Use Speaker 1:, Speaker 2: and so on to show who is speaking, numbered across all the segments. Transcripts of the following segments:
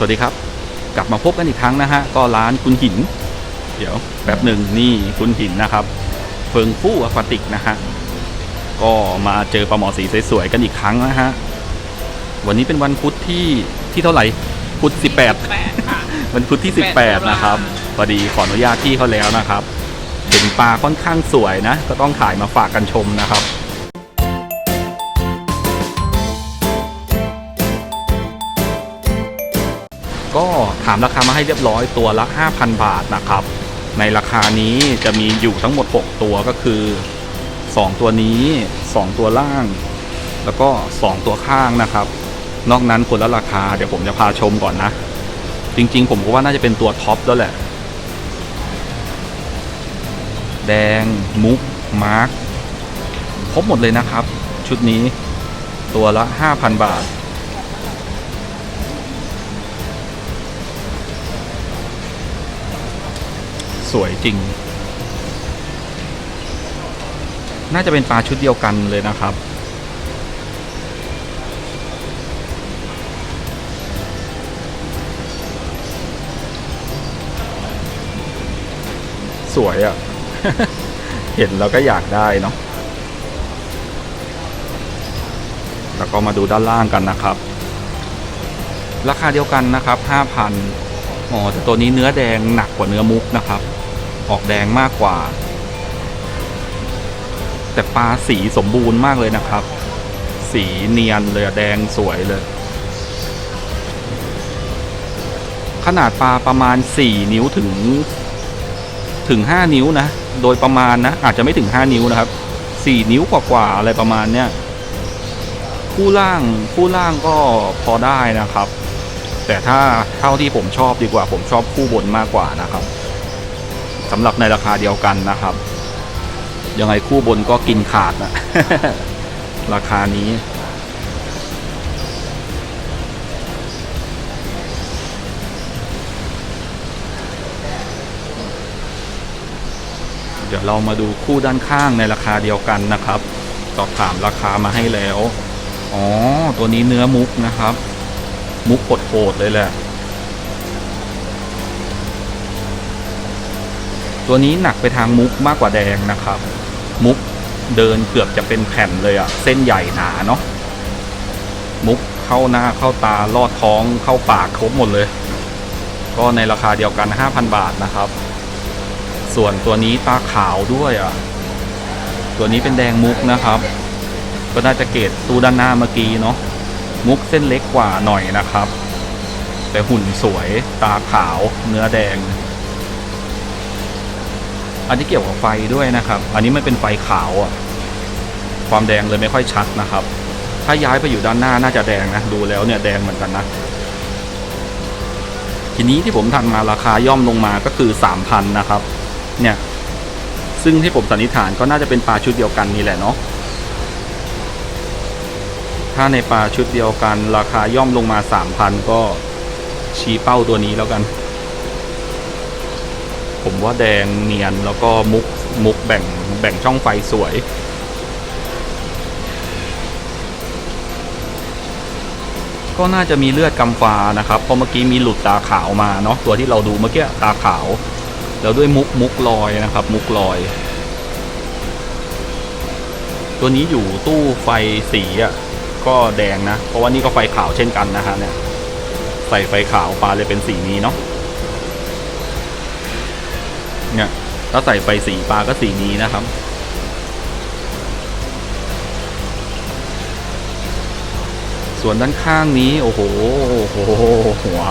Speaker 1: สวัสดีครับ กลับมาพบกันอีกครั้งนะฮะ ก็ร้านคุณหิน เดี๋ยวแป๊บหนึ่งนี่คุณหินนะครับ เฟิงฟู่อควาติกนะฮะ ก็มาเจอปลาหมอสีสวยๆกันอีกครั้งนะฮะ วันนี้เป็นวันพุธที่ที่เท่าไหร่ พุธ18
Speaker 2: แปดค่ะ
Speaker 1: วันพุธที่18นะครับพอดีขออนุญาตที่เขาแล้วนะครับเห็นปลาค่อนข้างสวยนะ ก็ต้องถ่ายมาฝากกันชมนะครับ ก็ถามราคามาให้เรียบร้อยตัวละ 5,000 บาทนะครับ ในราคานี้จะมีอยู่ทั้งหมด 6 ตัวก็คือ 2 ตัวนี้ 2 ตัวล่าง แล้วก็ 2 ตัวข้างนะครับ นอกนั้นคนละราคาเดี๋ยวผมจะพาชมก่อนนะ จริงๆ ผมก็ว่าน่าจะเป็นตัวท็อปแล้วแหละ แดง มุก มาร์คครบหมดเลยนะครับ ชุดนี้ตัวละ 5,000 บาท สวยจริง น่าจะเป็นปลาชุดเดียวกันเลยนะครับ สวยอะ่ะ เห็นแล้วก็อยากได้เนาะแล้วก็มาดูด้านล่างกันนะครับ ราคาเดียวกันนะครับ 5,000อ๋อแต่ตัวนี้เนื้อแดงหนักกว่าเนื้อมุกนะครับ ออกแดงมากกว่า แต่ปลาสีสมบูรณ์มากเลยนะครับ สีเนียนเลยแดงสวยเลย ขนาดปลาประมาณ 4 นิ้วถึง ถึง 5 นิ้วนะ โดยประมาณนะ อาจจะไม่ถึง 5 นิ้วนะครับ 4 นิ้วกว่าๆอะไรประมาณเนี้ยคู่ล่างคู่ล่างก็พอได้นะครับ แต่ถ้าเท่าที่ผมชอบดีกว่า ผมชอบคู่บนมากกว่านะครับ สำหรับในราคาเดียวกันนะครับ ยังไงคู่บนก็กินขาดนะราคานี้เดี๋ยวเรามาดูคู่ด้านข้างในราคาเดียวกันนะครับ สอบถามราคามาให้แล้ว อ๋อ ตัวนี้เนื้อมุกนะครับ มุกโหดๆเลยแหละ ตัวนี้หนักไปทางมุกมากกว่าแดงนะครับ มุกเดินเกือบจะเป็นแผ่นเลยอะเส้นใหญ่หนาเนาะมุกเข้าหน้าเข้าตาลอดท้องเข้าปากครบหมดเลย ก็ในราคาเดียวกัน 5,000 บาทนะครับ ส่วนตัวนี้ตาขาวด้วยอะตัวนี้เป็นแดงมุกนะครับ ก็น่าจะเกรดตู้ด้านหน้าเมื่อกี้เนาะมุกเส้นเล็กกว่าหน่อยนะครับ แต่หุ่นสวยตาขาวเนื้อแดง อันนี้เกี่ยวกับไฟด้วยนะครับ อันนี้มันเป็นไฟขาวอะความแดงเลยไม่ค่อยชัดนะครับ ถ้าย้ายไปอยู่ด้านหน้าน่าจะแดงนะ ดูแล้วเนี่ยแดงเหมือนกันนะ ทีนี้ที่ผมทันมาราคาย่อมลงมาก็คือ3,000นะครับ เนี่ย ซึ่งที่ผมสันนิษฐานก็น่าจะเป็นปลาชุดเดียวกันนี่แหละเนาะ ถ้าในปลาชุดเดียวกัน ราคาย่อมลงมา3,000ก็ชี้เป้าตัวนี้แล้วกัน ผมว่าแดงเนียนแล้วก็มุกมุกแบ่งแบ่งช่องไฟสวย ก็น่าจะมีเลือดกำฟ้านะครับเพราะเมื่อกี้มีหลุดตาขาวมาเนาะตัวที่เราดูเมื่อกี้ตาขาว แล้วด้วยมุกมุกลอยนะครับ มุกลอย ตัวนี้อยู่ตู้ไฟสีอะก็แดงนะ เพราะว่านี่ก็ไฟขาวเช่นกันนะฮะเนี่ยใส่ไฟขาวปลาเลยเป็นสีนี้เนาะ เนี่ยถ้าใส่ไฟสีปลาก็สีนี้นะครับ ส่วนด้านข้างนี้ โอ้โหโอ้โหหัว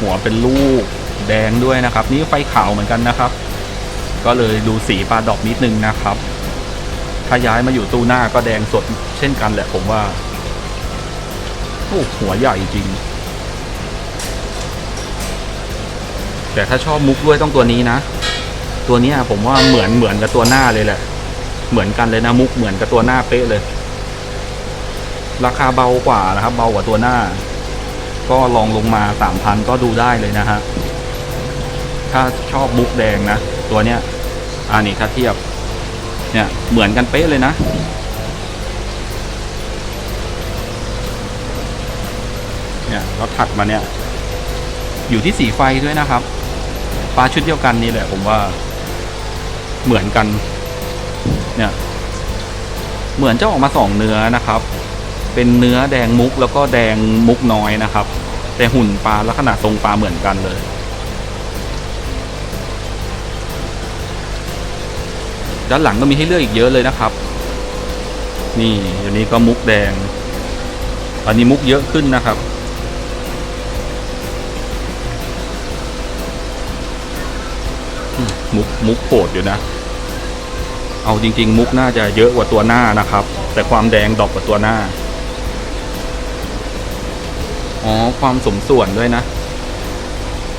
Speaker 1: หัวเป็นลูกแดงด้วยนะครับ นี่ไฟขาวเหมือนกันนะครับ ก็เลยดูสีปลาดอกนิดนึงนะครับ ถ้าย้ายมาอยู่ตู้หน้าก็แดงสดเช่นกันแหละผมว่าโอ้หัวใหญ่จริง แต่ถ้าชอบมุกด้วยต้องตัวนี้นะ ตัวนี้ผมว่าเหมือนเหมือนกับตัวหน้าเลยแหละ เหมือนกันเลยนะมุกเหมือนกับตัวหน้าเป๊ะเลย ราคาเบากว่านะครับ เบากว่าตัวหน้า ก็ลองลงมาสามพันก็ดูได้เลยนะฮะถ้าชอบมุกแดงนะตัวเนี้ยอ่านี่ถ้าเทียบ เนี่ยเหมือนกันเป๊ะเลยนะเนี่ยแล้วถัดมาเนี่ย อยู่ที่สีไฟด้วยนะครับ ปลาชุดเดียวกันนี่แหละผมว่า เหมือนกัน เนี่ย เหมือนจะออกมาสองเนื้อนะครับ เป็นเนื้อแดงมุกแล้วก็แดงมุกน้อยนะครับ แต่หุ่นปลาลักษณะทรงปลาเหมือนกันเลยด้านหลังก็มีให้เลือกอีกเยอะเลยนะครับ นี่เดี๋ยวนี้ก็มุกแดงอันนี้มุกเยอะขึ้นนะครับ มุกมุกโหดอยู่นะ เอาจริง ๆ มุกน่าจะเยอะกว่าตัวหน้านะครับ แต่ความแดงดอกกว่าตัวหน้า อ๋อ ความสมส่วนด้วยนะ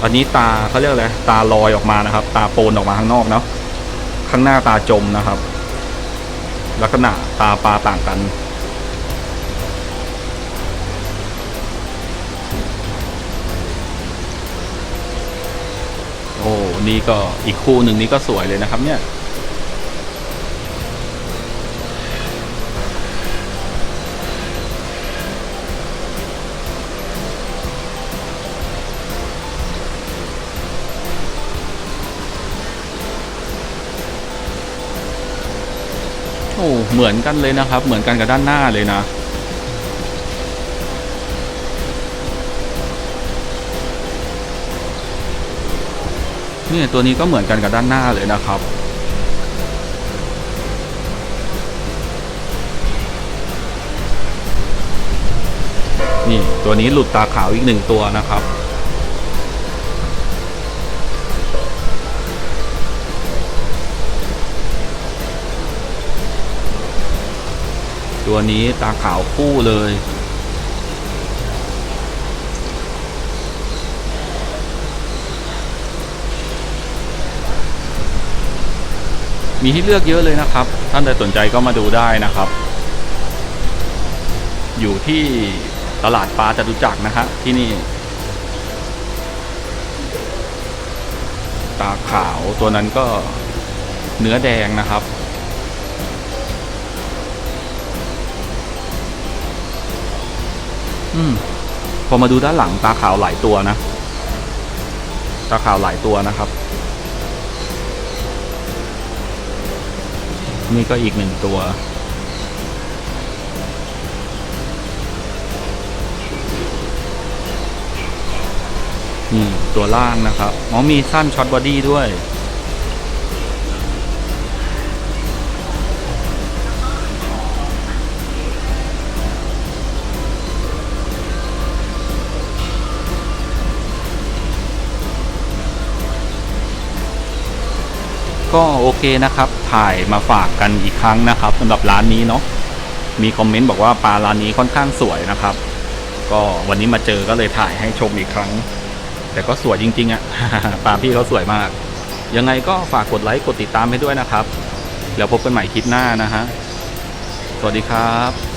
Speaker 1: อันนี้ตาเขาเรียกอะไร ตาลอยออกมานะครับ ตาโปนออกมาข้างนอกเนาะ ข้างหน้าตาจมนะครับ ลักษณะตาปลาต่างกัน นี่ก็อีกคู่หนึ่งนี่ก็สวยเลยนะครับเนี่ยโอ้เหมือนกันเลยนะครับ เหมือนกันกับด้านหน้าเลยนะ นี่ตัวนี้ก็เหมือนกันกับด้านหน้าเลยนะครับ นี่ตัวนี้หลุดตาขาวอีกหนึ่งตัวนะครับตัวนี้ตาขาวคู่เลย มีให้เลือกเยอะเลยนะครับ ท่านใดสนใจก็มาดูได้นะครับ อยู่ที่ตลาดปลาจตุจักรนะฮะที่นี่ ตาขาวตัวนั้นก็เนื้อแดงนะครับ อืมพอมาดูด้านหลังตาขาวหลายตัวนะ ตาขาวหลายตัวนะครับ นี่ก็อีกหนึ่งตัว นี่ตัวล่างนะครับมอมีสั้นช็อตบอดี้ด้วย ก็โอเคนะครับ ถ่ายมาฝากกันอีกครั้งนะครับสำหรับร้านนี้เนาะมีคอมเมนต์บอกว่าปลาร้านนี้ค่อนข้างสวยนะครับ ก็วันนี้มาเจอก็เลยถ่ายให้ชมอีกครั้ง แต่ก็สวยจริงๆอะ่ะปลาพี่เขาสวยมาก ยังไงก็ฝากกดไลค์กดติดตามให้ด้วยนะครับ แล้วพบกันใหม่คลิปหน้านะฮะสวัสดีครับ